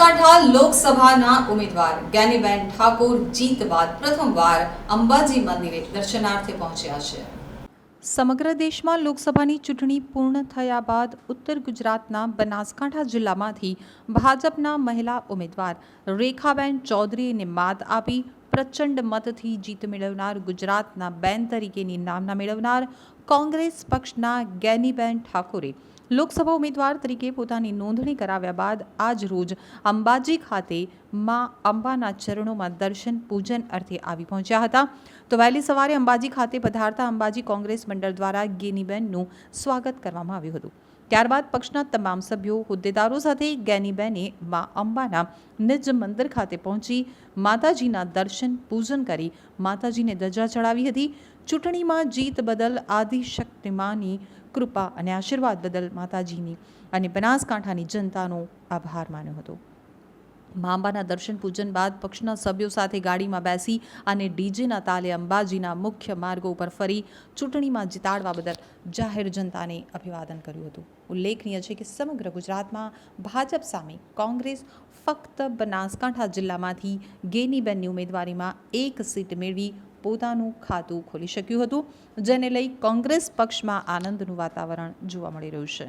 લોકસભાના ઉમેદવાર જ્ઞાનીબેન ઠાકોર જીત બાદ પ્રથમવાર અંબાજી મંદિરે દર્શનાર્થે પહોંચ્યા છે. સમગ્ર દેશમાં લોકસભાની ચૂંટણી પૂર્ણ થયા બાદ ઉત્તર ગુજરાતના બનાસકાંઠા જિલ્લામાંથી ભાજપના મહિલા ઉમેદવાર રેખાબેન ચૌધરીને માત આપી પ્રચંડ મતથી જીત મેળવનાર ગુજરાતના બેન તરીકેની નામના મેળવનાર કોંગ્રેસ પક્ષના ગેનીબેન ઠાકોરે લોકસભા ઉમેદવાર તરીકે પોતાની નોંધણી કરાવ્યા બાદ આજ રોજ અંબાજી ખાતે મા અંબાના ચરણોમાં દર્શન પૂજન અર્થે આવી પહોંચ્યા હતા. તો વહેલી સવારે અંબાજી ખાતે પધારતા અંબાજી કોંગ્રેસ મંડળ દ્વારા ગેનીબેનનું સ્વાગત કરવામાં આવ્યું હતું. ત્યારબાદ પક્ષના તમામ સભ્યો, હોદ્દેદારો સાથે ગેનીબેને મા અંબાના નિજ મંદિર ખાતે પહોંચી માતાજીના દર્શન, પૂજન કરી માતાજીને ધજા ચડાવી હતી. ચૂંટણીમાં જીત બદલ આદિશક્તિમાની કૃપા અને આશીર્વાદ બદલ માતાજીની અને બનાસકાંઠાની જનતાનો આભાર માન્યો હતો. મા અંબાના દર્શન પૂજન બાદ પક્ષના સભ્યો સાથે ગાડીમાં બેસી અને ડીજેના તાલે અંબાજીના મુખ્ય માર્ગો ઉપર ફરી ચૂંટણીમાં જીતાડવા બદલ જાહેર જનતાને અભિવાદન કર્યું હતું. ઉલ્લેખનીય છે કે સમગ્ર ગુજરાતમાં ભાજપ સામે કોંગ્રેસ ફક્ત બનાસકાંઠા જિલ્લામાંથી ગેનીબેનની ઉમેદવારીમાં એક સીટ મેળવી પોતાનું ખાતું ખોલી શક્યું હતું, જેને લઈ કોંગ્રેસ પક્ષમાં આનંદનું વાતાવરણ જોવા મળી રહ્યું છે.